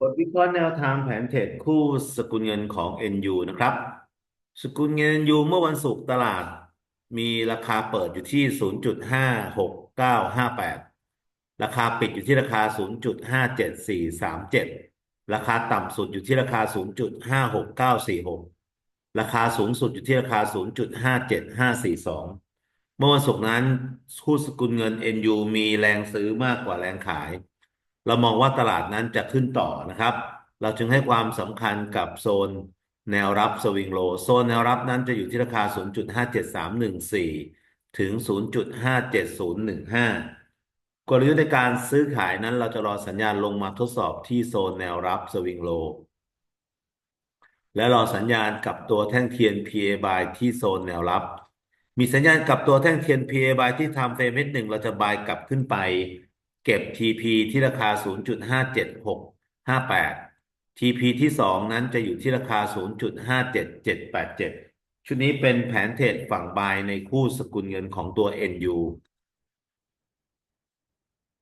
บทวิเคราะห์แนวทางแผนเทรดคู่สกุลเงินของ NU นะครับ สกุลเงิน NU เมื่อวันศุกร์ตลาด มีราคาเปิดอยู่ที่ 0.56958 ราคาปิดอยู่ที่ราคา 0.57437 ราคาต่ำสุดอยู่ที่ราคา 0.56946 ราคาสูงสุดอยู่ที่ราคา 0.57542 เมื่อวันศุกร์นั้นคู่สกุลเงิน NU มีแรงซื้อมากกว่าแรงขาย เรามองว่าตลาดนั้นจะขึ้นต่อนะครับ เราจึงให้ความสำคัญกับโซนแนวรับสวิงโลโซนแนวรับนั้นจะอยู่ที่ราคา 0.57314 ถึง 0.57015 กลยุทธ์ในการซื้อขายนั้นเราจะรอสัญญาณลงมาทดสอบที่โซนแนวรับสวิงโล และรอสัญญาณกับตัวแท่งเทียน PA by ที่โซนแนวรับ มีสัญญาณกับตัวแท่งเทียน PA by ที่ทำเฟรมเมตหนึ่งเราจะ buy กลับขึ้นไป เก็บ TP ที่ราคา 0.57658 TP ที่ 2 นั้นจะอยู่ที่ราคา 0.57787 ชุดนี้เป็นแผนเทรดฝั่งบายในคู่สกุลเงินของตัว NU